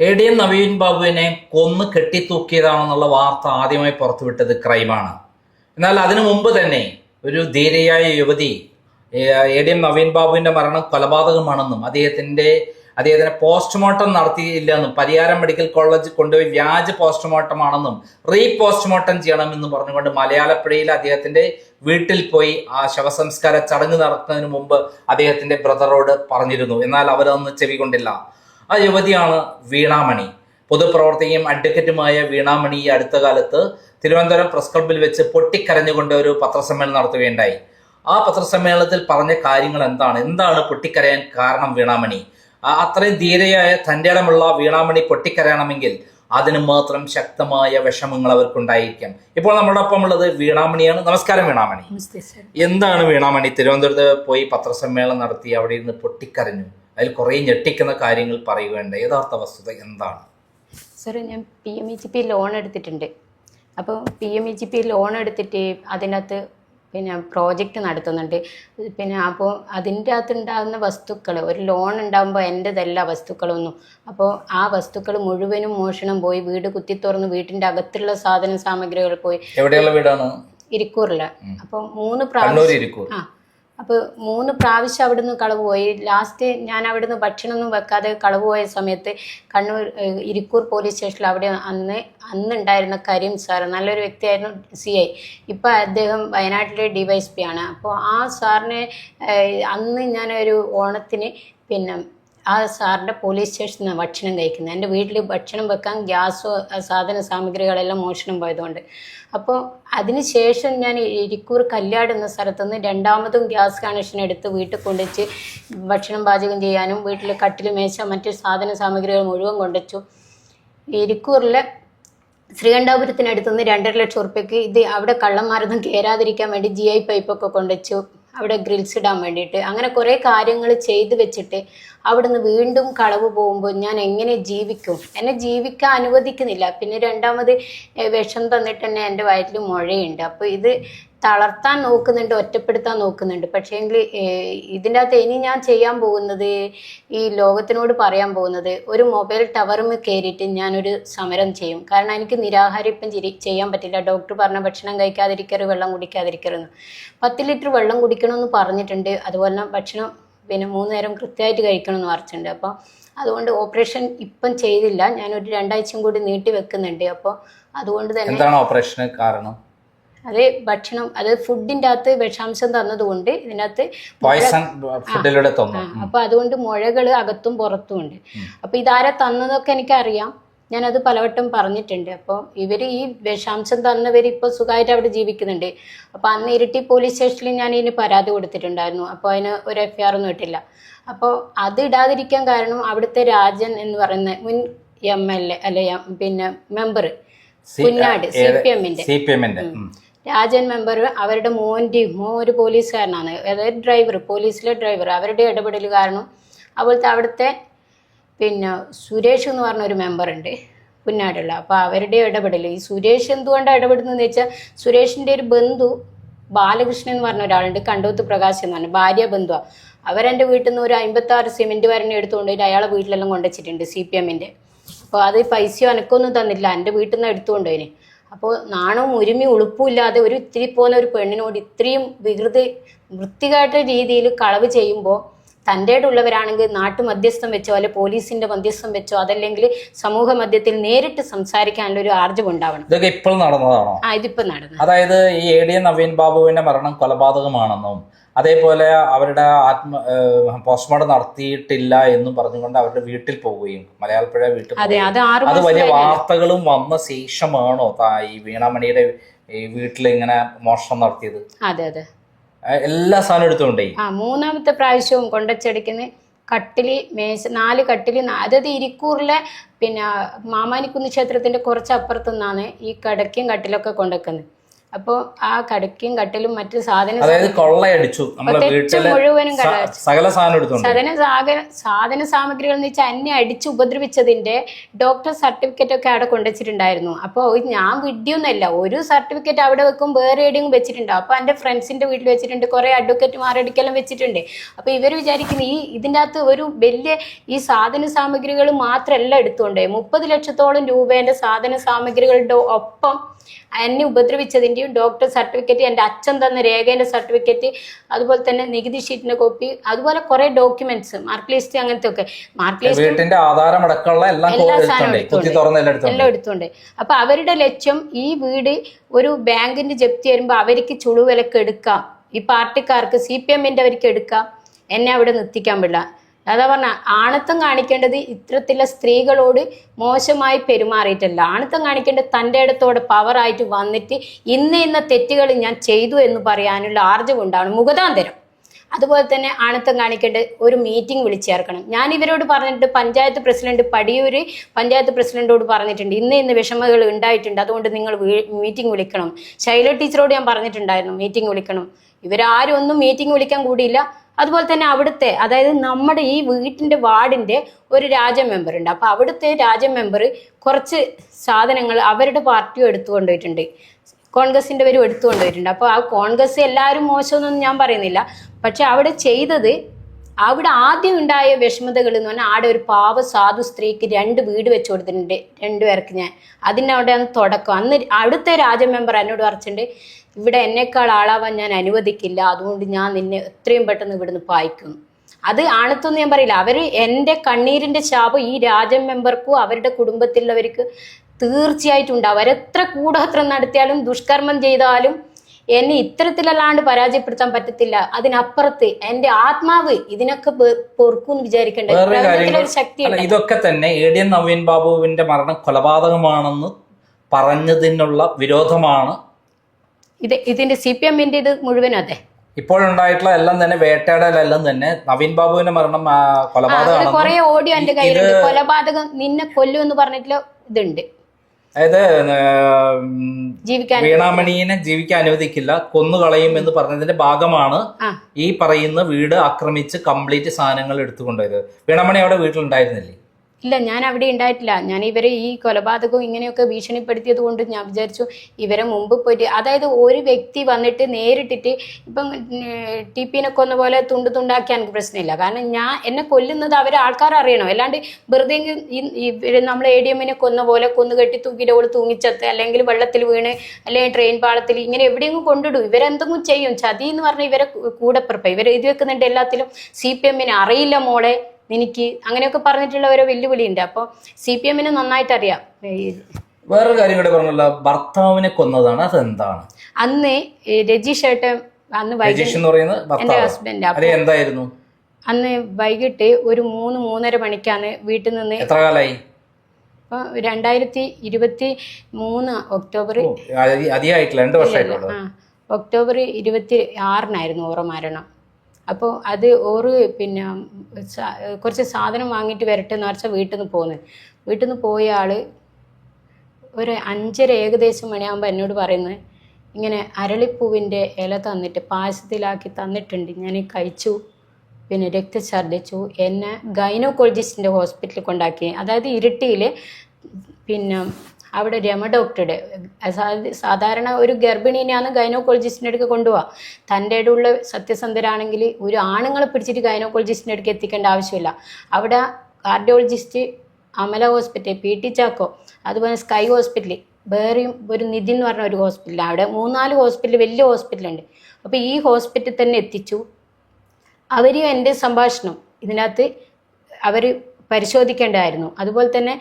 A D M Naveen ബാബുവിനെ കൊന്ന് കെട്ടിത്തൂക്കിയതാണെന്നുള്ള വാർത്ത ആദ്യമായി പുറത്തുവിട്ടത് ക്രൈമാണ്. എന്നാൽ അതിനു മുമ്പ് തന്നെ ഒരു ധീരയായ യുവതി എ ഡി എം നവീൻ ബാബുവിന്റെ മരണം കൊലപാതകമാണെന്നും അദ്ദേഹത്തിന്റെ അദ്ദേഹത്തിന് പോസ്റ്റ്മോർട്ടം നടത്തിയില്ല എന്നും പരിയാരം മെഡിക്കൽ കോളേജിൽ കൊണ്ടുപോയി വ്യാജ പോസ്റ്റ്മോർട്ടം ആണെന്നും റീ പോസ്റ്റ്മോർട്ടം ചെയ്യണമെന്നും പറഞ്ഞുകൊണ്ട് മലയാളപ്പുഴയിൽ അദ്ദേഹത്തിന്റെ വീട്ടിൽ പോയി ആ ശവസംസ്കാര ചടങ്ങ് നടത്തുന്നതിന് മുമ്പ് അദ്ദേഹത്തിന്റെ ബ്രദറോട് പറഞ്ഞിരുന്നു. എന്നാൽ അവരൊന്നും ചെവി കൊണ്ടില്ല. ആ യുവതിയാണ് വീണാമണി. പൊതുപ്രവർത്തകയും അഡ്വക്കറ്റുമായ വീണാമണി ഈ അടുത്ത കാലത്ത് തിരുവനന്തപുരം പ്രസ് ക്ലബിൽ വെച്ച് പൊട്ടിക്കരഞ്ഞുകൊണ്ട് ഒരു പത്രസമ്മേളനം നടത്തുകയുണ്ടായി. ആ പത്രസമ്മേളനത്തിൽ പറഞ്ഞ കാര്യങ്ങൾ എന്താണ്? എന്താണ് പൊട്ടിക്കരയാൻ കാരണം വീണാമണി? അത്രയും ധീരയായ തന്റെ ഇടമുള്ള വീണാമണി പൊട്ടിക്കരയണമെങ്കിൽ അതിന് മാത്രം ശക്തമായ വിഷമങ്ങൾ അവർക്കുണ്ടായിരിക്കാം. ഇപ്പോൾ നമ്മുടെ ഒപ്പം ഉള്ളത് വീണാമണിയാണ്. നമസ്കാരം വീണാമണി. എന്താണ് വീണാമണി? തിരുവനന്തപുരത്ത് പോയി പത്രസമ്മേളനം നടത്തി അവിടെ ഇരുന്ന് പൊട്ടിക്കരഞ്ഞു. അതിൽ കുറേ ഞെട്ടിക്കുന്ന കാര്യങ്ങൾ പറയുകയുണ്ട് യഥാർത്ഥ വസ്തുത എന്താണ്? സർ ഞാൻ P M E G P loan എടുത്തിട്ടുണ്ട്. അപ്പോൾ P M E G P loan എടുത്തിട്ട് അതിനകത്ത് പിന്നെ പ്രോജക്റ്റ് നടത്തുന്നുണ്ട്. പിന്നെ അപ്പോൾ അതിന്റെ അകത്ത് ഉണ്ടാകുന്ന വസ്തുക്കൾ ഒരു ലോൺ ഉണ്ടാകുമ്പോൾ എന്റെതല്ല വസ്തുക്കളൊന്നും. അപ്പോൾ ആ വസ്തുക്കൾ മുഴുവനും മോഷണം പോയി വീട് കുത്തി തുറന്ന് വീട്ടിന്റെ അകത്തുള്ള സാധന സാമഗ്രികൾ പോയി. എവിടെയുള്ള വീടാണ്? ഇരിക്കൂറില്ല അപ്പോൾ മൂന്ന് പ്രാവശ്യം ആ അപ്പോൾ മൂന്ന് പ്രാവശ്യം അവിടുന്ന് കളവ് പോയി. ലാസ്റ്റ് ഞാൻ അവിടുന്ന് ഭക്ഷണമൊന്നും വെക്കാതെ കളവ് പോയ സമയത്ത് കണ്ണൂർ ഇരിക്കൂർ പോലീസ് സ്റ്റേഷനിൽ അവിടെ അന്ന് അന്നുണ്ടായിരുന്ന കരീം സാർ നല്ലൊരു വ്യക്തിയായിരുന്നു സി ഐ ഇപ്പം അദ്ദേഹം വയനാട്ടിലെ ഡി വൈ എസ് പി ആണ്. അപ്പോൾ ആ സാറിനെ അന്ന് ഞാനൊരു ഓണത്തിന് പിന്നെ ആ സാറിന്റെ പോലീസ് സ്റ്റേഷനിൽ നിന്ന് ഭക്ഷണം കഴിക്കുന്നത്. എന്റെ വീട്ടിൽ ഭക്ഷണം വെക്കാൻ ഗ്യാസോ സാധന സാമഗ്രികളെല്ലാം മോഷണം പോയതുകൊണ്ട്. അപ്പോൾ അതിന് ശേഷം ഞാൻ ഇരിക്കൂർ കല്യാട് എന്ന സ്ഥലത്തു നിന്ന് രണ്ടാമതും ഗ്യാസ് കണക്ഷൻ എടുത്ത് വീട്ടിൽ കൊണ്ടുവച്ച് ഭക്ഷണം പാചകം ചെയ്യാനും വീട്ടിൽ കട്ടിൽ മേശ മറ്റു സാധന സാമഗ്രികൾ മുഴുവൻ കൊണ്ടുവച്ചു. ഇരിക്കൂറിലെ ശ്രീകണ്ഠാപുരത്തിനടുത്തുനിന്ന് രണ്ടര ലക്ഷം ഉറുപ്പ്യക്ക് ഇത് അവിടെ കള്ളന്മാരൊന്നും കയറാതിരിക്കാൻ വേണ്ടി ജി ഐ പൈപ്പൊക്കെ കൊണ്ടുവച്ചു. അവിടെ ഗ്രിൽസ് ഇടാൻ വേണ്ടിയിട്ട്. അങ്ങനെ കുറേ കാര്യങ്ങൾ ചെയ്തു വെച്ചിട്ട് അവിടുന്ന് വീണ്ടും കളവ് പോകുമ്പോൾ ഞാൻ എങ്ങനെ ജീവിക്കും? എന്നെ ജീവിക്കാൻ അനുവദിക്കുന്നില്ല. പിന്നെ രണ്ടാമത് വിഷം തന്നിട്ട് തന്നെ എന്റെ വയറ്റിൽ മുഴയുണ്ട്. അപ്പോൾ ഇത് തളർത്താൻ നോക്കുന്നുണ്ട് ഒറ്റപ്പെടുത്താൻ നോക്കുന്നുണ്ട്. പക്ഷേങ്കിൽ ഇതിന്റെ അകത്ത് ഇനി ഞാൻ ചെയ്യാൻ പോകുന്നത് ഈ ലോകത്തിനോട് പറയാൻ പോകുന്നത് ഒരു മൊബൈൽ ടവറിൽ കയറിയിട്ട് ഞാനൊരു സമരം ചെയ്യും. കാരണം എനിക്ക് നിരാഹാരം ഇപ്പം ചെയ്യാൻ പറ്റില്ല. ഡോക്ടർ പറഞ്ഞ ഭക്ഷണം കഴിക്കാതിരിക്കരുത് വെള്ളം കുടിക്കാതിരിക്കരുതെന്ന് പത്ത് ലിറ്റർ വെള്ളം കുടിക്കണമെന്ന് പറഞ്ഞിട്ടുണ്ട്. അതുപോലെ ഭക്ഷണം പിന്നെ മൂന്ന് നേരം കൃത്യമായിട്ട് കഴിക്കണമെന്ന് പറഞ്ഞിട്ടുണ്ട്. അപ്പോൾ അതുകൊണ്ട് ഓപ്പറേഷൻ ഇപ്പം ചെയ്തില്ല. ഞാനൊരു രണ്ടാഴ്ചയും കൂടി നീട്ടി വെക്കുന്നുണ്ട്. അപ്പോൾ അതുകൊണ്ട് തന്നെ എന്താണ് ഓപ്പറേഷന് കാരണം? അത് ഭക്ഷണം അത് ഫുഡിന്റെ അകത്ത് വിഷാംശം തന്നതുകൊണ്ട് ഇതിനകത്ത് ഫുഡിലൂടെ അപ്പൊ അതുകൊണ്ട് മുഴകൾ അകത്തും പുറത്തും ഉണ്ട്. അപ്പൊ ഇതാരെ തന്നതൊക്കെ എനിക്കറിയാം. ഞാനത് പലവട്ടം പറഞ്ഞിട്ടുണ്ട്. അപ്പോൾ ഇവർ ഈ വിഷാംശം തന്നവർ ഇപ്പോൾ സുഖമായിട്ട് അവിടെ ജീവിക്കുന്നുണ്ട്. അപ്പോൾ അന്ന് ഇരട്ടി പോലീസ് സ്റ്റേഷനിൽ ഞാൻ ഇതിന് പരാതി കൊടുത്തിട്ടുണ്ടായിരുന്നു. അപ്പോൾ അതിന് ഒരു എഫ് ആർ ഒന്നും ഇട്ടില്ല. അപ്പോൾ അത് ഇടാതിരിക്കാൻ കാരണം അവിടുത്തെ രാജൻ എന്ന് പറയുന്ന മുൻ എം എൽ എ അല്ലെ പിന്നെ മെമ്പർ കുഞ്ഞാട് സി പി എമ്മിന്റെ. രാജൻ മെമ്പർ അവരുടെ മോന്റെ മോ ഒരു പോലീസുകാരനാണ്. അതായത് ഡ്രൈവർ പോലീസിലെ ഡ്രൈവർ അവരുടെ ഇടപെടൽ കാരണം അതുപോലത്തെ അവിടുത്തെ പിന്നെ സുരേഷ് എന്ന് പറഞ്ഞ ഒരു മെമ്പർ ഉണ്ട് പുന്നാടുള്ള. അപ്പോൾ അവരുടെ ഇടപെടൽ ഈ സുരേഷ് എന്തുകൊണ്ടാണ് ഇടപെടുന്നതെന്ന് വെച്ചാൽ സുരേഷിന്റെ ഒരു ബന്ധു ബാലകൃഷ്ണൻ എന്ന് പറഞ്ഞ ഒരാളുണ്ട് കണ്ടോത്ത് പ്രകാശ് എന്ന് പറഞ്ഞു ഭാര്യ ബന്ധുവാണ് അവരെന്റെ വീട്ടിൽ നിന്ന് ഒരു അമ്പത്താറ് സിമെന്റ് വരണ എടുത്തുകൊണ്ട് അയാളെ വീട്ടിലെല്ലാം കൊണ്ടുവച്ചിട്ടുണ്ട് സി പി എമ്മിന്റെ അപ്പോൾ അത് പൈസയോ എനക്കൊന്നും തന്നില്ല. എന്റെ വീട്ടിൽ നിന്ന് എടുത്തുകൊണ്ടുപോയിന് അപ്പോൾ നാണവും ഉരുമി ഉളുപ്പുമില്ലാതെ ഒരു ഇത്തിരി പോകുന്ന ഒരു പെണ്ണിനോട് ഇത്രയും വികൃതി വൃത്തികെട്ട രീതിയിൽ കളവ് ചെയ്യുമ്പോൾ തന്റെ ഉള്ളവരാണെങ്കിൽ നാട്ടു മധ്യസ്ഥം വെച്ചോ അല്ലെ പോലീസിന്റെ മധ്യസ്ഥം വെച്ചോ അതല്ലെങ്കിൽ സമൂഹ മധ്യത്തിൽ നേരിട്ട് സംസാരിക്കാനുള്ള ഒരു ആർജവം ഉണ്ടാവണം. ഇതൊക്കെ ഇപ്പോൾ നടന്നതാണോ? ആ ഇതിപ്പോ നടന്നു. അതായത് ഈ എ ഡി എൻ നവീൻ ബാബുവിന്റെ മരണം കൊലപാതകമാണെന്നും അതേപോലെ അവരുടെ ആത്മ പോസ്റ്റ്മോർട്ടം നടത്തിയിട്ടില്ല എന്നും പറഞ്ഞുകൊണ്ട് അവരുടെ വീട്ടിൽ പോവുകയും മലയാളപ്പുഴ വീട്ടിൽ അതെ വലിയ വാർത്തകളും വന്ന ശേഷമാണോ ഈ വീണാമണിയുടെ വീട്ടിൽ ഇങ്ങനെ മോഷണം നടത്തിയത്? അതെ അതെ. എല്ലാ സാധനവും എടുത്തുകൊണ്ടേ ആ മൂന്നാമത്തെ പ്രാവശ്യവും കൊണ്ടച്ചടിക്കുന്ന കട്ടിലി മേശ നാല് കട്ടിലി അതായത് ഇരിക്കൂറിലെ പിന്നെ മാമാനിക്കുന്ന് ക്ഷേത്രത്തിന്റെ കുറച്ച് അപ്പുറത്തു നിന്നാണ് ഈ കടക്കും കട്ടിലൊക്കെ കൊണ്ടുവെക്കുന്നത് അപ്പോൾ ആ കടക്കും കട്ടിലും മറ്റു സാധന അതായത് കൊള്ളയടിച്ചു. മുഴുവനും സകല സാധനം സാധന സാധന സാമഗ്രികൾ എന്ന് വെച്ചാൽ എന്നെ അടിച്ച് ഉപദ്രവിച്ചതിന്റെ ഡോക്ടർ സർട്ടിഫിക്കറ്റ് ഒക്കെ അവിടെ കൊണ്ടുവച്ചിട്ടുണ്ടായിരുന്നു. അപ്പോൾ ഞാൻ വിഡ്ഢിയൊന്നുമല്ല. ഒരു സർട്ടിഫിക്കറ്റ് അവിടെ വെക്കും വേറെ എവിടെയും വെച്ചിട്ടുണ്ടാവും അപ്പോൾ എന്റെ ഫ്രണ്ട്സിന്റെ വീട്ടിൽ വെച്ചിട്ടുണ്ട് കുറേ അഡ്വക്കേറ്റ് മാരടിക്കെല്ലാം വെച്ചിട്ടുണ്ട്. അപ്പോൾ ഇവർ വിചാരിക്കുന്നു ഈ ഇതിന്റെ അകത്ത് ഒരു വലിയ ഈ സാധന സാമഗ്രികൾ മാത്രമല്ല എടുത്തുകൊണ്ട് മുപ്പത് ലക്ഷത്തോളം രൂപേന്റെ സാധന സാമഗ്രികളുടെ ഒപ്പം എന്നെ ഉപദ്രവിച്ചതിന്റെയും ഡോക്ടർ സർട്ടിഫിക്കറ്റ് എന്റെ അച്ഛൻ തന്ന രേഖേന്റെ സർട്ടിഫിക്കറ്റ് അതുപോലെ തന്നെ നികുതി ഷീറ്റിന്റെ കോപ്പി അതുപോലെ കുറേ ഡോക്യുമെന്റ്സ് മാർക്ക് ലിസ്റ്റ് അങ്ങനത്തെ ഒക്കെ മാർക്ക് ലിസ്റ്റ് വീട്ടിന്റെ ആധാരം അടക്കമുള്ള എല്ലാം സാധനവും എടുത്തോണ്ടേ. എല്ലാം എടുത്തോണ്ട്? അപ്പോൾ അപ്പൊ അവരുടെ ലക്ഷ്യം ഈ വീട് ഒരു ബാങ്കിന്റെ ജപ്തി വരുമ്പോൾ അവർക്ക് ചുളുവിലക്ക് എടുക്കാം. ഈ പാർട്ടിക്കാർക്ക് സി പി എമ്മിന്റെ അവർക്ക് എടുക്കാം. എന്നെ അവിടെ നിർത്തിക്കാൻ പാടില്ല. അതാ പറഞ്ഞ ആണത്തം കാണിക്കേണ്ടത് ഇത്തരത്തിലുള്ള സ്ത്രീകളോട് മോശമായി പെരുമാറിയിട്ടല്ല. ആണത്തം കാണിക്കേണ്ടത് തന്റെ ഇടത്തോടെ പവറായിട്ട് വന്നിട്ട് ഇന്ന ഇന്ന തെറ്റുകൾ ഞാൻ ചെയ്തു എന്ന് പറയാനുള്ള ആർജവം ഉണ്ടാവണം മുഖതാന്തരം. അതുപോലെ തന്നെ ആണത്തം കാണിക്കേണ്ട ഒരു മീറ്റിംഗ് വിളിച്ചു ചേർക്കണം ഞാൻ ഇവരോട് പറഞ്ഞിട്ട് പഞ്ചായത്ത് പ്രസിഡന്റ് പടിയൂര് പഞ്ചായത്ത് പ്രസിഡന്റോട് പറഞ്ഞിട്ടുണ്ട് ഇന്ന് ഇന്ന് വിഷമകൾ ഉണ്ടായിട്ടുണ്ട് അതുകൊണ്ട് നിങ്ങൾ മീറ്റിംഗ് വിളിക്കണം. ശൈല ടീച്ചറോട് ഞാൻ പറഞ്ഞിട്ടുണ്ടായിരുന്നു മീറ്റിംഗ് വിളിക്കണം. ഇവരാരും ഒന്നും മീറ്റിംഗ് വിളിക്കാൻ കൂടിയില്ല. അതുപോലെ തന്നെ അവിടുത്തെ അതായത് നമ്മുടെ ഈ വീട്ടിന്റെ വാർഡിന്റെ ഒരു രാജ മെമ്പർ ഉണ്ട്. അപ്പോൾ അവിടുത്തെ രാജ മെമ്പർ കുറച്ച് സാധനങ്ങൾ അവരുടെ പാർട്ടിയും എടുത്തു കൊണ്ടുപോയിട്ടുണ്ട്. കോൺഗ്രസിന്റെ പേരും എടുത്തു കൊണ്ടുപോയിട്ടുണ്ട്. അപ്പോൾ ആ കോൺഗ്രസ് എല്ലാവരും മോശമെന്നൊന്നും ഞാൻ പറയുന്നില്ല. പക്ഷെ അവിടെ ചെയ്തത് അവിടെ ആദ്യം ഉണ്ടായ വിഷമതകൾ എന്ന് പറഞ്ഞാൽ ആടെ ഒരു പാവ സാധു സ്ത്രീക്ക് രണ്ട് വീട് വെച്ച് കൊടുത്തിട്ടുണ്ട്. രണ്ടുപേർക്ക് ഞാൻ. അതിന്റെ അവിടെയാണ് തുടക്കം. അന്ന് അടുത്ത രാജ മെമ്പർ എന്നോട് പറഞ്ഞിട്ടുണ്ട് ഇവിടെ എന്നെക്കാൾ ആളാവാൻ ഞാൻ അനുവദിക്കില്ല. അതുകൊണ്ട് ഞാൻ നിന്നെ എത്രയും പെട്ടെന്ന് ഇവിടുന്ന് പായിക്കുന്നു. അത് ആണത്തൊന്നും ഞാൻ പറയില്ല. അവർ എന്റെ കണ്ണീരിന്റെ ശാപം ഈ രാജ മെമ്പർക്കും അവരുടെ കുടുംബത്തിലുള്ളവർക്ക് തീർച്ചയായിട്ടും ഉണ്ടാവും. അവരെത്ര കൂടോത്രം നടത്തിയാലും ദുഷ്കർമ്മം ചെയ്താലും എന്നെ ഇത്തരത്തിലല്ലാണ്ട് പരാജയപ്പെടുത്താൻ പറ്റത്തില്ല. അതിനപ്പുറത്ത് എന്റെ ആത്മാവ് ഇതിനൊക്കെ പൊറുക്കും വിചാരിക്കേണ്ടത് ശക്തി ഇതൊക്കെ തന്നെ എ ഡി എൻ നവീൻ ബാബുവിന്റെ മരണം കൊലപാതകമാണെന്ന് പറഞ്ഞതിനുള്ള വിരോധമാണ് ഇത് ഇതിന്റെ സി പി എമ്മിന്റെ ഇത് മുഴുവൻ അതെ. ഇപ്പോഴുണ്ടായിട്ടുള്ള എല്ലാം തന്നെ വേട്ടയാടലെല്ലാം തന്നെ. നവീൻ ബാബുവിന്റെ മരണം കൊലപാതകമാണെന്നും കുറെ ഓഡിയോ എന്റെ കയ്യിലുണ്ട്. കൊലപാതകം നിന്നെ കൊല്ലു എന്ന് പറഞ്ഞിട്ടുള്ള ഇതുണ്ട്. അതായത് ജീവിക്കാൻ. വീണാമണിയെ ജീവിക്കാൻ അനുവദിക്കില്ല കൊന്നുകളയും എന്ന് പറഞ്ഞതിന്റെ ഭാഗമാണ് ഈ പറയുന്ന വീട് ആക്രമിച്ച് കംപ്ലീറ്റ് സാധനങ്ങൾ എടുത്തുകൊണ്ടുവരുന്നത് വീണാമണി അവിടെ വീട്ടിലുണ്ടായിരുന്നില്ലേ? ഇല്ല ഞാൻ അവിടെ ഉണ്ടായിട്ടില്ല ഞാൻ ഇവരെ ഈ കൊലപാതകവും ഇങ്ങനെയൊക്കെ ഭീഷണിപ്പെടുത്തിയത് കൊണ്ട് ഞാൻ വിചാരിച്ചു ഇവരെ മുമ്പ് പോയിട്ട് അതായത് ഒരു വ്യക്തി വന്നിട്ട് നേരിട്ടിട്ട് ഇപ്പം ടി പിനെ കൊന്ന പോലെ തുണ്ട് തുണ്ടാക്കിയാൽ എനിക്ക് പ്രശ്നമില്ല. കാരണം ഞാൻ എന്നെ കൊല്ലുന്നത് അവരെ ആൾക്കാർ അറിയണം. അല്ലാണ്ട് വെറുതെ ഇവർ നമ്മൾ എ ഡി എമ്മിനെ കൊന്ന പോലെ കൊന്നു കെട്ടി തൂക്കിയിട്ട് ഓൾ തൂങ്ങിച്ചത്ത് അല്ലെങ്കിൽ വെള്ളത്തിൽ വീണ് അല്ലെങ്കിൽ ട്രെയിൻ പാളത്തിൽ ഇങ്ങനെ എവിടെയെങ്കിലും കൊണ്ടിടും. ഇവരെന്തെങ്കിലും ചെയ്യും. ചതി എന്ന് പറഞ്ഞാൽ ഇവരെ കൂടെ പിറപ്പ ഇവർ എഴുതി വെക്കുന്നുണ്ട് എല്ലാത്തിലും. സി പി എമ്മിനെ അറിയില്ല മോളെ. നിനക്ക് അങ്ങനെയൊക്കെ പറഞ്ഞിട്ടുള്ള ഓരോ വെല്ലുവിളിയുണ്ട്. അപ്പോൾ സി പി എമ്മിനെ നന്നായിട്ട് അറിയാം വേറൊരു കാര്യം കൂടെ പറഞ്ഞല്ലോ. ഭർത്താവിനെ കൊന്നതാണ് അതെന്താണ്? അന്ന് രജീഷ് ഏട്ടൻ അന്ന് രജീഷ് എന്ന് പറയുന്നത് ഭർത്താവ്. ഹസ്ബൻഡ് എന്തായിരുന്നു? അന്ന് വൈകിട്ട് ഒരു മൂന്ന് മൂന്നര മണിക്കാണ് വീട്ടിൽ നിന്ന് എത്ര കാലായി? ഇപ്പൊ രണ്ടായിരത്തി ഇരുപത്തി മൂന്ന് ഒക്ടോബർ ഒക്ടോബർ ഇരുപത്തി ആറിനായിരുന്നു ഓറ മരണം. അപ്പോൾ അത് ഓറ് പിന്നെ കുറച്ച് സാധനം വാങ്ങിയിട്ട് വരട്ടെ എന്ന് വെച്ചാൽ വീട്ടിൽ നിന്ന് പോകുന്നത് വീട്ടിൽ നിന്ന് പോയ ആൾ ഒരു അഞ്ചര ഏകദേശം മണിയാകുമ്പോൾ എന്നോട് പറയുന്നത് ഇങ്ങനെ അരളിപ്പൂവിന്റെ ഇല തന്നിട്ട് പായസത്തിലാക്കി തന്നിട്ടുണ്ട് ഞാൻ കഴിച്ചു. പിന്നെ രക്തഛർദ്ദിച്ചു. എന്നെ ഗൈനോക്കോളജിസ്റ്റിന്റെ ഹോസ്പിറ്റലിൽ കൊണ്ടാക്കി അതായത് ഇരിട്ടിയിൽ പിന്നെ അവിടെ രമ ഡോക്ടറുടെ സാധാരണ ഒരു ഗർഭിണീനെയാണ് ഗൈനോക്കോളജിസ്റ്റിന്റെ അടുക്ക് കൊണ്ടുപോകാം തന്റെ ഇടയുള്ള സത്യസന്ധരാണെങ്കിൽ ഒരു ആണുങ്ങളെ പിടിച്ചിട്ട് ഗൈനോക്കോളജിസ്റ്റിന്റെ അടുക്ക് എത്തിക്കേണ്ട ആവശ്യമില്ല. അവിടെ cardiologist Amala hospital P T Chacko അതുപോലെ സ്കൈ ഹോസ്പിറ്റൽ വേറെയും ഒരു നിധി എന്ന് പറഞ്ഞ ഒരു ഹോസ്പിറ്റൽ അവിടെ മൂന്നാൽ ഹോസ്പിറ്റൽ വലിയ ഹോസ്പിറ്റലുണ്ട് അപ്പോൾ ഈ ഹോസ്പിറ്റലിൽ തന്നെ എത്തിച്ചു. അവർ എന്റെ സംഭാഷണം. ഇതിനകത്ത് അവർ പരിശോധിക്കേണ്ടതായിരുന്നു. അതുപോലെ തന്നെ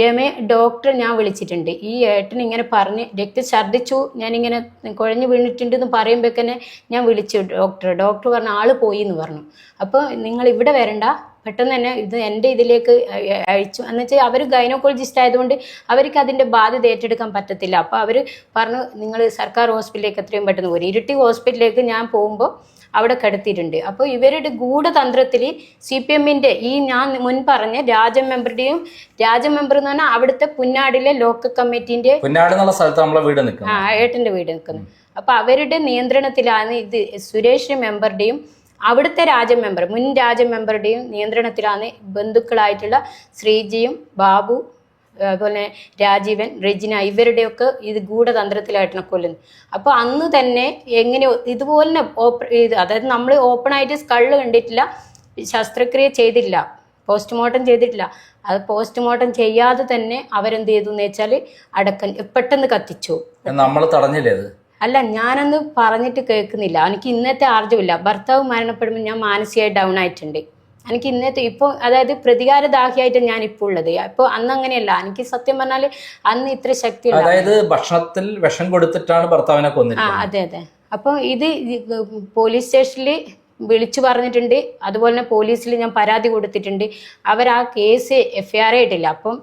രമേ ഡോക്ടർ ഞാൻ വിളിച്ചിട്ടുണ്ട്. ഈ ഏട്ടൻ ഇങ്ങനെ പറഞ്ഞ് രക്തം ഛർദ്ദിച്ചു ഞാനിങ്ങനെ കുഴഞ്ഞു വീണിട്ടുണ്ട് എന്ന് പറയുമ്പോൾ തന്നെ ഞാൻ വിളിച്ചു ഡോക്ടർ ഡോക്ടർ പറഞ്ഞ ആൾ പോയി എന്ന് പറഞ്ഞു. അപ്പോൾ നിങ്ങൾ ഇവിടെ വരണ്ട. പെട്ടെന്ന് തന്നെ ഇത് എന്റെ ഇതിലേക്ക് അയ- അയച്ചു എന്ന് വെച്ചാൽ അവർ ഗൈനോക്കോളജിസ്റ്റ് ആയതുകൊണ്ട് അവർക്ക് അതിന്റെ ബാധ്യത ഏറ്റെടുക്കാൻ പറ്റത്തില്ല. അപ്പോൾ അവർ പറഞ്ഞു നിങ്ങൾ സർക്കാർ ഹോസ്പിറ്റലിലേക്ക് എത്രയും പെട്ടെന്ന് പോരും. ഇരിട്ടി ഹോസ്പിറ്റലിലേക്ക് ഞാൻ പോകുമ്പോൾ അവിടെ കിടത്തിയിട്ടുണ്ട്. അപ്പോൾ ഇവരുടെ ഗൂഢതന്ത്രത്തിൽ സി പി എമ്മിന്റെ ഈ ഞാൻ മുൻ പറഞ്ഞ രാജ മെമ്പറുടെയും രാജ മെമ്പർ എന്ന് പറഞ്ഞാൽ അവിടുത്തെ പുന്നാടിലെ ലോക്കൽ കമ്മിറ്റീന്റെ പുന്നാട് എന്നുള്ള സ്ഥലത്ത് നമ്മളെ വീട് നിൽക്കുന്നത് ആ ഏട്ടന്റെ വീട് നിൽക്കുന്നത് അപ്പോൾ അവരുടെ നിയന്ത്രണത്തിലാണ് ഇത് സുരേഷ് മെമ്പറുടെയും അവിടുത്തെ രാജ മെമ്പർ മുൻ രാജ മെമ്പറുടെയും നിയന്ത്രണത്തിലാണ് ബന്ധുക്കളായിട്ടുള്ള ശ്രീജിയും ബാബു അതുപോലെ രാജീവൻ റെജിന ഇവരുടെയൊക്കെ ഇത് ഗൂഢതന്ത്രത്തിലായിട്ടാണ് കൊല്ലുന്നത്. അപ്പോൾ അന്ന് തന്നെ എങ്ങനെ ഇതുപോലെ ഓപ്പ ഇത് അതായത് നമ്മൾ ഓപ്പൺ ആയിട്ട് സ്കൾ കണ്ടിട്ടില്ല ശസ്ത്രക്രിയ ചെയ്തില്ല പോസ്റ്റ്മോർട്ടം ചെയ്തിട്ടില്ല. അത് പോസ്റ്റ്മോർട്ടം ചെയ്യാതെ തന്നെ അവരെന്ത് ചെയ്തു എന്ന് വെച്ചാൽ അടക്കം പെട്ടെന്ന് കത്തിച്ചു. നമ്മൾ തടഞ്ഞില്ലേ അല്ല ഞാനന്ന് പറഞ്ഞിട്ട് കേൾക്കുന്നില്ല. എനിക്ക് ഇന്നത്തെ ആർജമില്ല ഭർത്താവ് മരണപ്പെടുമ്പോൾ ഞാൻ മാനസികമായി ഡൗൺ ആയിട്ടുണ്ട്. എനിക്ക് ഇന്നത്തെ ഇപ്പോൾ അതായത് പ്രതികാരദാഹിയായിട്ട് ഞാൻ ഇപ്പോൾ ഉള്ളത്. അപ്പോൾ അന്ന് അങ്ങനെയല്ല. എനിക്ക് സത്യം പറഞ്ഞാൽ അന്ന് ഇത്ര ശക്തി അതായത് ഭക്ഷണത്തിൽ വിഷം കൊടുത്തിട്ടാണ് ഭർത്താവിനെ കൊന്നത് ആ അതെ അതെ. അപ്പോൾ ഇത് പോലീസ് സ്റ്റേഷനിൽ വിളിച്ചു പറഞ്ഞിട്ടുണ്ട്. അതുപോലെ തന്നെ പോലീസിൽ ഞാൻ പരാതി കൊടുത്തിട്ടുണ്ട്. അവർ ആ കേസ് എഫ്ഐആർ ആയിട്ടില്ല അപ്പം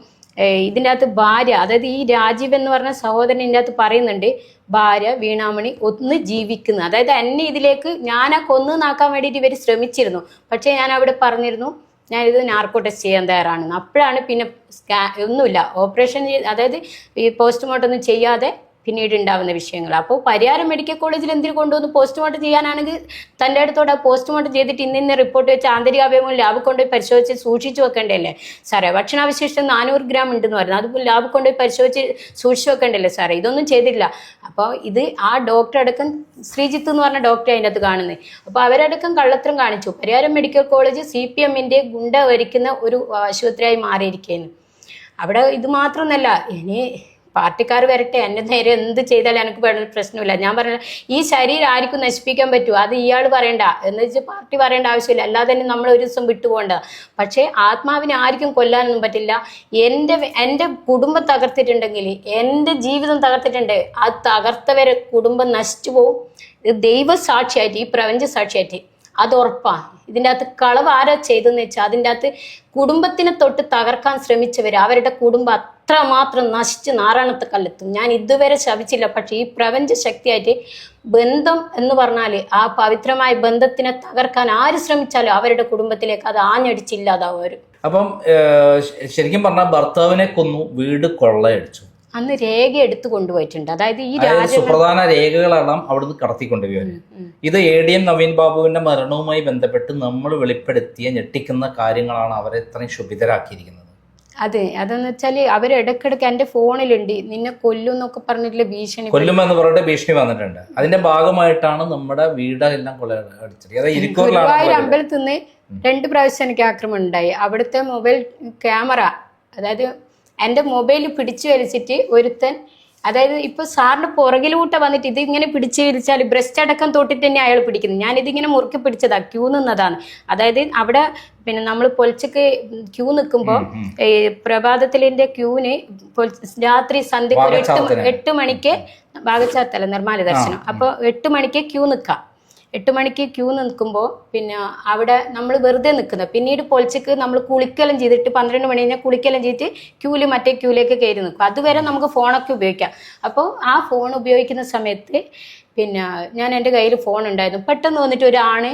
ഇതിന്റെ അകത്ത് ഭാര്യ അതായത് ഈ രാജീവ് എന്ന് പറഞ്ഞ സഹോദരൻ ഇതിന്റെ അകത്ത് പറയുന്നുണ്ട് ഭാര്യ വീണാമണി ഒന്ന് ജീവിക്കുന്നു. അതായത് എന്നെ ഇതിലേക്ക് ഞാൻ ആ കൊന്നു നാക്കാൻ വേണ്ടിയിട്ട് ഇവർ ശ്രമിച്ചിരുന്നു. പക്ഷേ ഞാൻ അവിടെ പറഞ്ഞിരുന്നു ഞാൻ ഇത് നാർക്കോ ടെസ്റ്റ് ചെയ്യാൻ തയ്യാറാണെന്ന് അപ്പോഴാണ് പിന്നെ സ്കാ ഒന്നുമില്ല. ഓപ്പറേഷൻ അതായത് ഈ പോസ്റ്റ്മോർട്ടം ഒന്നും ചെയ്യാതെ പിന്നീട് ഉണ്ടാവുന്ന വിഷയങ്ങൾ. അപ്പോൾ പരിയാരം മെഡിക്കൽ കോളേജിൽ എന്തിനു കൊണ്ടുവന്ന് പോസ്റ്റ്മോർട്ടം ചെയ്യാനാണെങ്കിൽ തന്റെ അടുത്തോടെ പോസ്റ്റ്മോർട്ടം ചെയ്തിട്ട് ഇന്ന് ഇന്ന് റിപ്പോർട്ട് വെച്ച് ആന്തരിക അവയവം ലാബ് കൊണ്ടുപോയി പരിശോധിച്ച് സൂക്ഷിച്ചു വെക്കേണ്ടല്ലേ സാറേ ഭക്ഷണാവശിഷ്ടം നാനൂറ് ഗ്രാം ഉണ്ടെന്ന് പറഞ്ഞു. അത് ലാബ് കൊണ്ടുപോയി പരിശോധിച്ച് സൂക്ഷിച്ചു വെക്കേണ്ടല്ലേ സാറേ? ഇതൊന്നും ചെയ്തില്ല അപ്പോൾ ഇത് ആ ഡോക്ടർ അടക്കം ശ്രീജിത്ത് എന്ന് പറഞ്ഞ ഡോക്ടർ അതിന്റെ അകത്ത് കാണുന്നത്. അപ്പോൾ അവരടക്കം കള്ളത്തരം കാണിച്ചു. Pariyaram medical college C P എമ്മിന്റെ ഗുണ്ട ഒരു ആശുപത്രിയായി മാറിയിരിക്കുകയാണ്. അവിടെ ഇത് മാത്രമൊന്നല്ല ഇനി പാർട്ടിക്കാർ വരട്ടെ എന്റെ നേരെ എന്ത് ചെയ്താലും എനിക്ക് വേണ്ട പ്രശ്നമില്ല. ഞാൻ പറഞ്ഞ ഈ ശരീരം ആർക്കും നശിപ്പിക്കാൻ പറ്റുമോ അത് ഇയാൾ പറയണ്ട. എന്ന് വെച്ചാൽ പാർട്ടി പറയേണ്ട ആവശ്യമില്ല. അല്ലാതെ തന്നെ നമ്മൾ ഒരു ദിവസം വിട്ടുപോകേണ്ട. പക്ഷേ ആത്മാവിനെ ആർക്കും കൊല്ലാനൊന്നും പറ്റില്ല. എന്റെ എന്റെ കുടുംബം തകർത്തിട്ടുണ്ടെങ്കിൽ എന്റെ ജീവിതം തകർത്തിട്ടുണ്ട് ആ തകർത്തവരെ കുടുംബം നശിച്ചു പോവും. ഇത് ദൈവസാക്ഷിയായിട്ട് ഈ പ്രപഞ്ച സാക്ഷിയായിട്ട്. അത് ഉറപ്പാ ഇതിന്റെ അകത്ത് കളവ് ആരാ ചെയ്തെന്ന് വെച്ചാൽ അതിന്റെ അകത്ത് കുടുംബത്തിനെ തൊട്ട് തകർക്കാൻ ശ്രമിച്ചവർ അവരുടെ കുടുംബം അത്രമാത്രം നശിച്ച് നാരായണത്തെ കല്ലെത്തും ഞാൻ ഇതുവരെ ശവിച്ചില്ല പക്ഷേ ഈ പ്രപഞ്ച ശക്തിയായിട്ട് ബന്ധം എന്ന് പറഞ്ഞാൽ ആ പവിത്രമായ ബന്ധത്തിനെ തകർക്കാൻ ആര് ശ്രമിച്ചാലും അവരുടെ കുടുംബത്തിലേക്ക് അത് ആഞ്ഞടിച്ചില്ലാതാവും അവർ അപ്പം ശരിക്കും പറഞ്ഞാൽ ഭർത്താവിനെ കൊന്നു വീട് കൊള്ളയടിച്ചു. അന്ന് രേഖ എടുത്തു കൊണ്ടുപോയിട്ടുണ്ട്. അതായത് ഈ സുപ്രധാന രേഖകളാണ് അവിടുന്ന് കടത്തിക്കൊണ്ടുപോയി. ഇത് എ ഡി എം നവീൻ ബാബുവിന്റെ മരണവുമായി ബന്ധപ്പെട്ട് നമ്മൾ വെളിപ്പെടുത്തിയ ഞെട്ടിക്കുന്ന കാര്യങ്ങളാണ് അവരെ ഇത്രയും ശുഭിതരാക്കിയിരിക്കുന്നത് അതെ അതെന്ന് വെച്ചാൽ അവർ ഇടക്കിടക്ക് എന്റെ ഫോണിലുണ്ട്. നിന്നെ കൊല്ലും എന്നൊക്കെ പറഞ്ഞിട്ടുള്ള ഭീഷണി കൊല്ലുമെന്ന് പറഞ്ഞിട്ട് ഭീഷണി വന്നിട്ടുണ്ട്. അതിന്റെ ഭാഗമായിട്ടാണ് നമ്മുടെ വീടെല്ലാം ഗുരുവായൂർ. അമ്പലത്തിൽ നിന്ന് രണ്ട് പ്രാവശ്യം എനിക്ക് ആക്രമണം ഉണ്ടായി. അവിടുത്തെ മൊബൈൽ ക്യാമറ അതായത് എന്റെ മൊബൈൽ പിടിച്ചു വലിച്ചിട്ട് ഒരുത്തൻ അതായത് ഇപ്പൊ സാറിന്റെ പുറകിലൂട്ട വന്നിട്ട് ഇത് ഇങ്ങനെ പിടിച്ചു വിരിച്ചാൽ ബ്രസ്റ്റ് അടക്കം തൊട്ടിട്ട് തന്നെ അയാൾ പിടിക്കുന്നത് ഞാൻ ഇതിങ്ങനെ മുറുക്കി പിടിച്ചതാ ക്യൂ നിന്നതാണ്. അതായത് അവിടെ പിന്നെ നമ്മൾ പൊലിച്ചക്ക് ക്യൂ നിൽക്കുമ്പോൾ ഈ പ്രഭാതത്തിലിന്റെ ക്യൂവിന് രാത്രി സന്ധ്യ ഒരു എട്ട് എട്ട് മണിക്ക് ഭാഗച്ചാത്തല്ല നിർമ്മാല ദർശനം. അപ്പോൾ എട്ട് മണിക്ക് ക്യൂ നിൽക്കാം. എട്ട് മണിക്ക് ക്യൂ നിൽക്കുമ്പോൾ പിന്നെ അവിടെ നമ്മൾ വെറുതെ നിൽക്കുന്നത് പിന്നീട് പൊളിച്ചക്ക് നമ്മൾ കുളിക്കലും ചെയ്തിട്ട് പന്ത്രണ്ട് മണി കഴിഞ്ഞാൽ കുളിക്കലും ചെയ്തിട്ട് ക്യൂവിൽ മറ്റേ ക്യൂവിലേക്ക് കയറി നിൽക്കും. അതുവരെ നമുക്ക് ഫോണൊക്കെ ഉപയോഗിക്കാം. അപ്പോൾ ആ ഫോൺ ഉപയോഗിക്കുന്ന സമയത്ത് പിന്നെ ഞാൻ എന്റെ കയ്യിൽ ഫോൺ ഉണ്ടായിരുന്നു. പെട്ടെന്ന് വന്നിട്ട് ഒരാൾ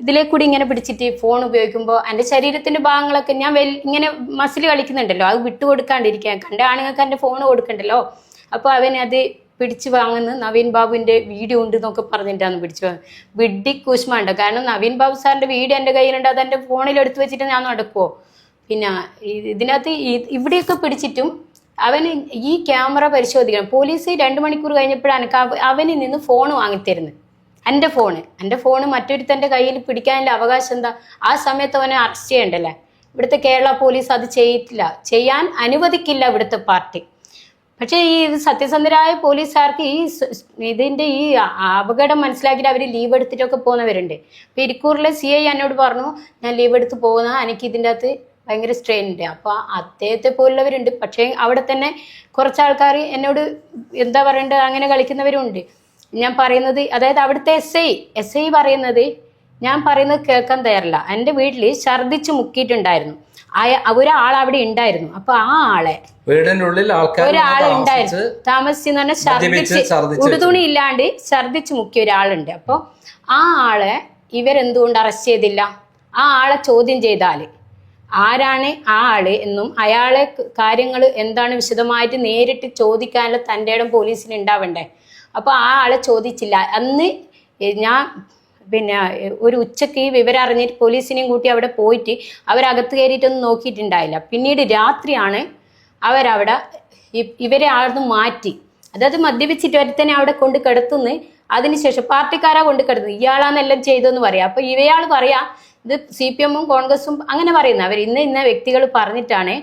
ഇതിലേ കൂടി ഇങ്ങനെ പിടിച്ചിട്ട് ഫോൺ ഉപയോഗിക്കുമ്പോൾ എന്റെ ശരീരത്തിന്റെ ഭാഗങ്ങളൊക്കെ ഞാൻ വെൽ ഇങ്ങനെ മസിൽ കളിക്കുന്നുണ്ടല്ലോ. അത് വിട്ടുകൊടുക്കാണ്ടിരിക്കാൻ. കണ്ട ആണുങ്ങൾക്ക് എന്റെ ഫോൺ കൊടുക്കണ്ടല്ലോ. അപ്പോൾ അവനത് പിടിച്ചു വാങ്ങുന്ന നവീൻ ബാബുവിന്റെ വീഡിയോ ഉണ്ട് എന്നൊക്കെ പറഞ്ഞിട്ടാണ് പിടിച്ചു വാങ്ങുന്നത്. വിഡ്ഡി കുഷ്മണ്ട കാരണം നവീൻ ബാബു സാറിന്റെ വീഡിയോ എന്റെ കയ്യിലുണ്ട് അത് എന്റെ ഫോണിൽ എടുത്തു വെച്ചിട്ട് ഞാൻ നടക്കുമോ പിന്നെ ഇതിനകത്ത് ഇവിടെയൊക്കെ പിടിച്ചിട്ടും അവന് ഈ ക്യാമറ പരിശോധിക്കണം. പോലീസ് രണ്ട് മണിക്കൂർ കഴിഞ്ഞപ്പോഴാണ് അവനിൽ നിന്ന് ഫോൺ വാങ്ങിത്തരുന്നത്. എന്റെ ഫോണ്. എന്റെ ഫോണ് മറ്റൊരുത്തന്റെ കയ്യിൽ പിടിക്കാനുള്ള അവകാശം എന്താ? ആ സമയത്ത് അവനെ അറസ്റ്റ് ചെയ്യണ്ടല്ലേ? ഇവിടുത്തെ കേരള പോലീസ് അത് ചെയ്യത്തില്ല ചെയ്യാൻ അനുവദിക്കില്ല ഇവിടുത്തെ പാർട്ടി. പക്ഷേ ഈ സത്യസന്ധരായ പോലീസുകാർക്ക് ഈ ഇതിന്റെ ഈ അപകടം മനസ്സിലാക്കിയിട്ട് അവർ ലീവ് എടുത്തിട്ടൊക്കെ പോകുന്നവരുണ്ട്. ഇപ്പൊ ഇരിക്കൂറിലെ സി ഐ എന്നോട് പറഞ്ഞു ഞാൻ ലീവ് എടുത്ത് പോകുന്ന എനിക്ക് ഇതിന്റെ അകത്ത് ഭയങ്കര സ്ട്രെയിൻ ഉണ്ട്. അപ്പോൾ അദ്ദേഹത്തെ പോലുള്ളവരുണ്ട്. പക്ഷേ അവിടെ തന്നെ കുറച്ച് ആൾക്കാർ എന്നോട് എന്താ പറയേണ്ടത് അങ്ങനെ കളിക്കുന്നവരുണ്ട്. ഞാൻ പറയുന്നത് അതായത് അവിടുത്തെ എസ് ഐ എസ് ഐ പറയുന്നത് ഞാൻ പറയുന്നത് കേൾക്കാൻ തയ്യാറില്ല. എന്റെ വീട്ടിൽ ഛർദ്ദിച്ച് മുക്കിയിട്ടുണ്ടായിരുന്നു. ഒരാൾ അവിടെ ഉണ്ടായിരുന്നു. അപ്പൊ ആ ആളെ വീടിനുള്ളിൽ ഒരാൾ ഉണ്ടായിരുന്നു. താമസിച്ചെന്ന് പറഞ്ഞാൽ ഛർദിച്ച് ഉടുതുണി ഇല്ലാണ്ട് ഛർദിച്ച് മുക്കിയ ഒരാളുണ്ട്. അപ്പോൾ ആ ആളെ ഇവരെന്തുകൊണ്ട് അറസ്റ്റ് ചെയ്തില്ല? ആ ആളെ ചോദ്യം ചെയ്താൽ ആരാണ് ആ ആൾ എന്നും അയാളെ കാര്യങ്ങൾ എന്താണ് വിശദമായിട്ട് നേരിട്ട് ചോദിക്കാനുള്ള തന്റെ ഇടം പോലീസിന് ഉണ്ടാവണ്ടേ? അപ്പോൾ ആ ആളെ ചോദിച്ചില്ല. അന്ന് ഞാൻ പിന്നെ ഒരു ഉച്ചയ്ക്ക് ഈ വിവരം അറിഞ്ഞിട്ട് പോലീസിനെയും കൂട്ടി അവിടെ പോയിട്ട് അവരകത്ത് കയറിയിട്ടൊന്നും നോക്കിയിട്ടുണ്ടായില്ല. പിന്നീട് രാത്രിയാണ് അവരവിടെ ഇവരെ ആർന്ന് മാറ്റി. അതായത് മദ്യപിച്ചിട്ട് തന്നെ അവിടെ കൊണ്ട് കിടത്തുന്നു അതിനുശേഷം പാർട്ടിക്കാരാ കൊണ്ട് കിടത്തുന്നത്. ഇയാളാന്നെല്ലാം ചെയ്തെന്ന് പറയാം. അപ്പൊ ഇവയാൾ പറയാ ഇത് സി പി എമ്മും കോൺഗ്രസും അങ്ങനെ പറയുന്നത്. അവർ ഇന്ന ഇന്ന വ്യക്തികൾ പറഞ്ഞിട്ടാണ്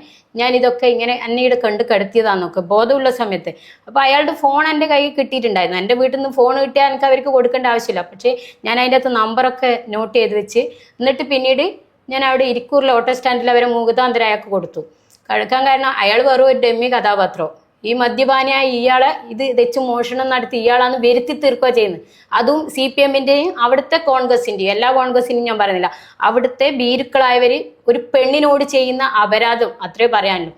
ഞാൻ ഇതൊക്കെ ഇങ്ങനെ അന്നയുടെ കണ്ട് കടത്തിയതാന്നൊക്കെ ബോധമുള്ള സമയത്ത്. അപ്പൊ അയാളുടെ ഫോൺ എന്റെ കയ്യിൽ കിട്ടിയിട്ടുണ്ടായിരുന്നു. എന്റെ വീട്ടിൽ നിന്ന് ഫോൺ കിട്ടിയാൽ എനിക്ക് അവർക്ക് കൊടുക്കേണ്ട ആവശ്യമില്ല. പക്ഷേ ഞാൻ അതിന്റെ അകത്ത് നമ്പറൊക്കെ നോട്ട് ചെയ്ത് വെച്ച് എന്നിട്ട് പിന്നീട് ഞാൻ അവിടെ ഇരിക്കൂറിലെ ഓട്ടോ സ്റ്റാൻഡിൽ അവരെ മുഖതാന്തരം അയാൾക്ക് കൊടുത്തു. കഴുക്കാൻ കാരണം അയാൾ വെറും ഒരു ഡെമ്മി കഥാപാത്രം. ഈ മദ്യപാനിയായ ഇയാളെ ഇത് വെച്ച് മോഷണം നടത്തി ഇയാളാണ് വരുത്തി തീർക്കുക ചെയ്യുന്നത്. അതും സി പി എമ്മിന്റെയും അവിടുത്തെ കോൺഗ്രസിന്റെയും എല്ലാ കോൺഗ്രസിനും ഞാൻ പറയുന്നില്ല. അവിടുത്തെ ഭീരുക്കളായവര് ഒരു പെണ്ണിനോട് ചെയ്യുന്ന അപരാധം അത്രേ പറയാനുള്ളൂ.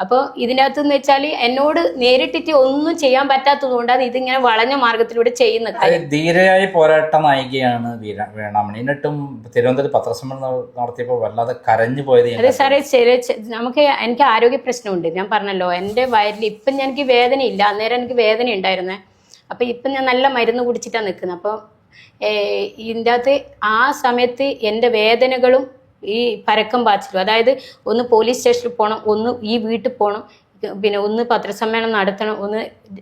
അപ്പോൾ ഇതിനകത്ത് എന്ന് വെച്ചാൽ എന്നോട് നേരിട്ടിട്ട് ഒന്നും ചെയ്യാൻ പറ്റാത്തത് കൊണ്ടാണ് ഇതിങ്ങനെ വളഞ്ഞ മാർഗത്തിലൂടെ ചെയ്യുന്ന ധീരയായി പോരാട്ട നായികയാണ് വേണാമണി. എന്നിട്ടും തിരുവനന്തപുരത്ത് പത്രസമ്മേളനം നടത്തിയപ്പോൾ വല്ലാതെ കരഞ്ഞു പോയത് അതെ സാറേ നമുക്ക് എനിക്ക് ആരോഗ്യ പ്രശ്നമുണ്ട്. ഞാൻ പറഞ്ഞല്ലോ എന്റെ വയറിൽ ഇപ്പം എനിക്ക് വേദന ഇല്ല അന്നേരം എനിക്ക് വേദന ഉണ്ടായിരുന്നേ. അപ്പം ഇപ്പം ഞാൻ നല്ല മരുന്ന് കുടിച്ചിട്ടാണ് നിൽക്കുന്നത് അപ്പോൾ ഇതിന്റെ അകത്ത് ആ സമയത്ത് എന്റെ വേദനകളും ഈ പരക്കം പാച്ചിലും അതായത് ഒന്ന് പോലീസ് സ്റ്റേഷനിൽ പോകണം ഒന്ന് ഈ വീട്ടിൽ പോകണം പിന്നെ ഒന്ന് പത്രസമ്മേളനം നടത്തണം ഒന്ന്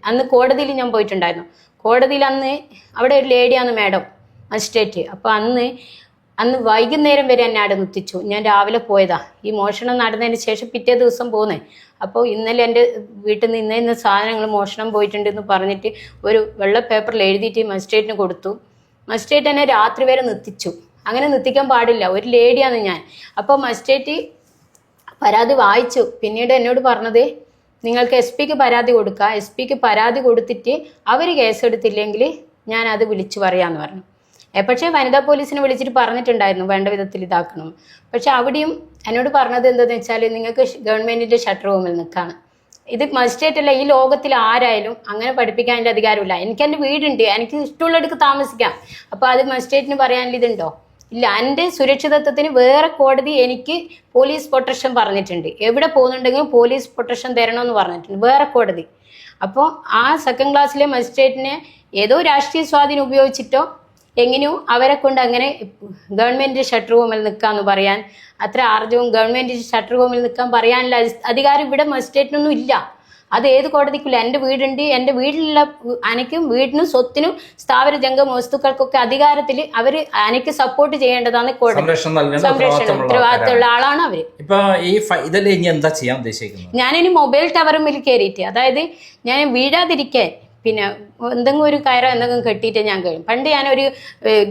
അന്ന് കോടതിയിൽ ഞാൻ പോയിട്ടുണ്ടായിരുന്നു. കോടതിയിൽ അന്ന് അവിടെ ഒരു ലേഡിയാണ് മാഡം മജിസ്ട്രേറ്റ് അപ്പോൾ അന്ന് അന്ന് വൈകുന്നേരം വരെ എന്നെ അവിടെ നിർത്തിച്ചു. ഞാൻ രാവിലെ പോയതാ. ഈ മോഷണം നടന്നതിന് ശേഷം പിറ്റേ ദിവസം പോന്നേ. അപ്പോൾ ഇന്നലെ എന്റെ വീട്ടിൽ നിന്ന് ഇന്ന ഇന്ന സാധനങ്ങൾ മോഷണം പോയിട്ടുണ്ട് എന്ന് പറഞ്ഞിട്ട് ഒരു വെള്ള പേപ്പറിൽ എഴുതിയിട്ട് മജിസ്ട്രേറ്റിന് കൊടുത്തു. മജിസ്ട്രേറ്റ് എന്നെ രാത്രി വരെ നിർത്തിച്ചു. അങ്ങനെ നിർത്തിക്കാൻ പാടില്ല. ഒരു ലേഡിയാണ് ഞാൻ. അപ്പോൾ മജിസ്ട്രേറ്റ് പരാതി വായിച്ചു. പിന്നീട് എന്നോട് പറഞ്ഞത് നിങ്ങൾക്ക് എസ് പിക്ക് പരാതി കൊടുക്കുക എസ് പിക്ക് പരാതി കൊടുത്തിട്ട് അവർ കേസെടുത്തില്ലെങ്കിൽ ഞാൻ അത് വിളിച്ചു പറയാമെന്ന് പറഞ്ഞു. പക്ഷേ വനിതാ പോലീസിനെ വിളിച്ചിട്ട് പറഞ്ഞിട്ടുണ്ടായിരുന്നു വേണ്ട വിധത്തിൽ ഇതാക്കണം. പക്ഷെ അവിടെയും എന്നോട് പറഞ്ഞത് എന്താണെന്ന് വെച്ചാൽ നിങ്ങൾക്ക് ഗവൺമെന്റിന്റെ ഷട്ടർ റൂമിൽ നിൽക്കാണ്. ഇത് മജിസ്ട്രേറ്റ് അല്ല ഈ ലോകത്തിൽ ആരായാലും അങ്ങനെ പഠിപ്പിക്കാൻ അധികാരമില്ല. എനിക്ക് എന്റെ വീടുണ്ട്. എനിക്ക് ഇഷ്ടമുള്ളിടത്ത് താമസിക്കാം. അപ്പോൾ അത് മജിസ്ട്രേറ്റിന് പറയാനുള്ള ഇതുണ്ടോ? ഇല്ല എന്റെ സുരക്ഷിതത്വത്തിന് വേറെ കോടതി എനിക്ക് പോലീസ് പ്രൊട്ടക്ഷൻ പറഞ്ഞിട്ടുണ്ട്. എവിടെ പോകുന്നുണ്ടെങ്കിലും പോലീസ് പ്രൊട്ടക്ഷൻ തരണമെന്ന് പറഞ്ഞിട്ടുണ്ട്. വേറെ കോടതി. അപ്പോൾ ആ സെക്കൻഡ് ക്ലാസ്സിലെ മജിസ്ട്രേറ്റിനെ ഏതോ രാഷ്ട്രീയ സ്വാധീനം ഉപയോഗിച്ചിട്ടോ എങ്ങനെയോ അവരെ കൊണ്ട് അങ്ങനെ ഗവൺമെന്റ് ഷട്ടർ റൂമിൽ നിൽക്കാന്ന് പറയാൻ അത്ര ആർജവും ഗവൺമെന്റ് ഷട്ടർ റൂമിൽ നിൽക്കാൻ പറയാനുള്ള അധി- അധികാരം ഇവിടെ മജിസ്ട്രേറ്റിനൊന്നും ഇല്ല. അത് ഏത് കോടതിക്കില്ല എന്റെ വീടുണ്ട്. എന്റെ വീട്ടിലുള്ള അനയ്ക്കും വീടിനും സ്വത്തിനും സ്ഥാപന ജംഗമ വസ്തുക്കൾക്കൊക്കെ അധികാരത്തിൽ അവർ അനയ്ക്ക് സപ്പോർട്ട് ചെയ്യേണ്ടതാണ് കോടതി. സംരക്ഷണം ഉത്തരവാദിത്തമുള്ള ആളാണ് അവർ ഫ- ഇനി എന്താ ചെയ്യാൻ ഉദ്ദേശിക്കുന്നത്? ഞാനിനി മൊബൈൽ ടവറും കയറിയിട്ട് അതായത് ഞാൻ വീഴാതിരിക്കാൻ പിന്നെ എന്തെങ്കിലും ഒരു കയറോ എന്തെങ്കിലും കെട്ടിയിട്ട് ഞാൻ കഴിയും പണ്ട് ഞാനൊരു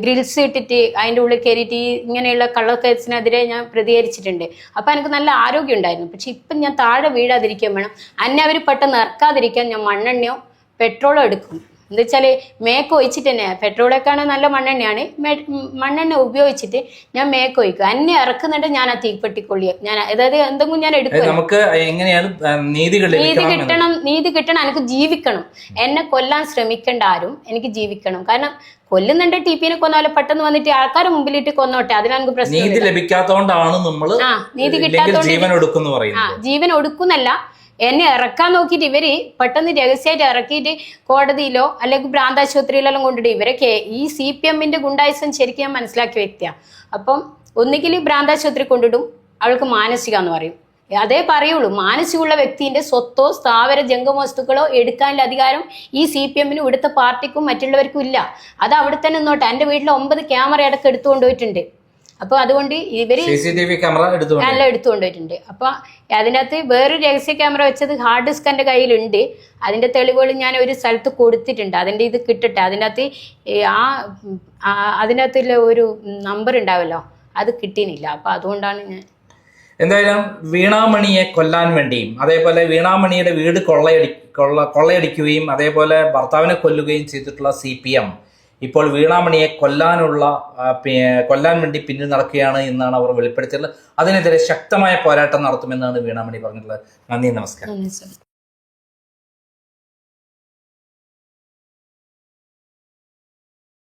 ഗ്രിൽസ് ഇട്ടിട്ട് അതിന്റെ ഉള്ളിൽ കയറിയിട്ട് ഈ ഇങ്ങനെയുള്ള കള്ളക്കേസിനെതിരെ ഞാൻ പ്രതികരിച്ചിട്ടുണ്ട്. അപ്പോൾ എനിക്ക് നല്ല ആരോഗ്യം ഉണ്ടായിരുന്നു. പക്ഷെ ഇപ്പം ഞാൻ താഴെ വീഴാതിരിക്കാൻ വേണം. അന്നെ അവർ പെട്ടെന്ന് ഇറക്കാതിരിക്കാൻ ഞാൻ മണ്ണെണ്ണയോ പെട്രോളോ എടുക്കും. എന്താ വെച്ചാൽ മേക്ക് ഒഴിച്ചിട്ട് തന്നെ പെട്രോളൊക്കെയാണ് നല്ല മണ്ണെണ്ണയാണ്. മണ്ണെണ്ണ ഉപയോഗിച്ചിട്ട് ഞാൻ മേക്ക് ഒഴിക്കും. അന്നെ ഇറക്കുന്നുണ്ട് ഞാൻ ആ തീപ്പെട്ടിക്കൊള്ളിയ. ഞാൻ അതായത് എന്തെങ്കിലും ഞാൻ എടുക്കും നമുക്ക് എങ്ങനെയാണ് നീതി കിട്ടണം നീതി കിട്ടണം എനിക്ക് ജീവിക്കണം. എന്നെ കൊല്ലാൻ ശ്രമിക്കേണ്ട ആരും എനിക്ക് ജീവിക്കണം. കാരണം കൊല്ലുന്നുണ്ട് ടി പിന്നെ കൊന്നാലും പെട്ടെന്ന് വന്നിട്ട് ആൾക്കാരെ മുമ്പിലിട്ട് കൊന്നോട്ടെ. അതിനെനിക്ക് പ്രശ്നം നീതി ലഭിക്കാത്തോണ്ടാണ് നമ്മൾ ആ നീതി കിട്ടാത്തോണ്ട് ജീവൻ ഒടുക്കുന്നല്ല. എന്നെ ഇറക്കാൻ നോക്കിയിട്ട് ഇവർ പെട്ടെന്ന് രഹസ്യമായിട്ട് ഇറക്കിയിട്ട് കോടതിയിലോ അല്ലെങ്കിൽ ഭ്രാന്താശുപത്രിയിലെല്ലാം കൊണ്ടിട്ട് ഇവരൊക്കെ ഈ സി പി എമ്മിന്റെ ഗുണ്ടായുസം ശരിക്കും ഞാൻ മനസ്സിലാക്കിയ വ്യക്തിയാണ് അപ്പം ഒന്നുകിൽ ഭ്രാന്താശുപത്രി കൊണ്ടിടും അവൾക്ക് മാനസിക എന്ന് പറയും. അതേ പറയുള്ളൂ മാനസികമുള്ള വ്യക്തിന്റെ സ്വത്തോ സ്ഥാവര ജംഗമ വസ്തുക്കളോ എടുക്കാനുള്ള അധികാരം ഈ സി പി എമ്മിനും ഇവിടുത്തെ പാർട്ടിക്കും മറ്റുള്ളവർക്കും ഇല്ല. അത് അവിടെ തന്നെ നിന്നോട്ടെ. എന്റെ വീട്ടിൽ ഒമ്പത് ക്യാമറ അടക്കം എടുത്തു കൊണ്ടുപോയിട്ടുണ്ട് അപ്പോൾ അതുകൊണ്ട് ഇവർ എല്ലാം എടുത്തുകൊണ്ടിട്ടുണ്ട് അപ്പൊ അതിനകത്ത് വേറൊരു രഹസ്യ ക്യാമറ വെച്ചത് ഹാർഡ് ഡിസ്ക് എന്റെ കയ്യിലുണ്ട്. അതിന്റെ തെളിവുകൾ ഞാൻ ഒരു സ്ഥലത്ത് കൊടുത്തിട്ടുണ്ട്. അതിന്റെ ഇത് കിട്ടട്ടെ. അതിനകത്ത് ആ അതിനകത്തുള്ള ഒരു നമ്പർ ഉണ്ടാവല്ലോ. അത് കിട്ടിയില്ല. അപ്പൊ അതുകൊണ്ടാണ് ഞാൻ എന്തായാലും വീണാമണിയെ കൊല്ലാൻ വേണ്ടിയും അതേപോലെ വീണാമണിയുടെ വീട് കൊള്ളയടി കൊള്ള കൊള്ളയടിക്കുകയും അതേപോലെ ഭർത്താവിനെ കൊല്ലുകയും ചെയ്തിട്ടുള്ള സി പി എം. ഇപ്പോൾ വീണാമണിയെ കൊല്ലാനുള്ള കൊല്ലാൻ വേണ്ടി പിന്നിൽ നടക്കുകയാണ് എന്നാണ് അവർ വെളിപ്പെടുത്തിയത് അതിനെതിരെ ശക്തമായ പോരാട്ടം നടത്തുമെന്നാണ് വീണാമണി പറഞ്ഞിട്ടുള്ളത്. നന്ദി നമസ്കാരം.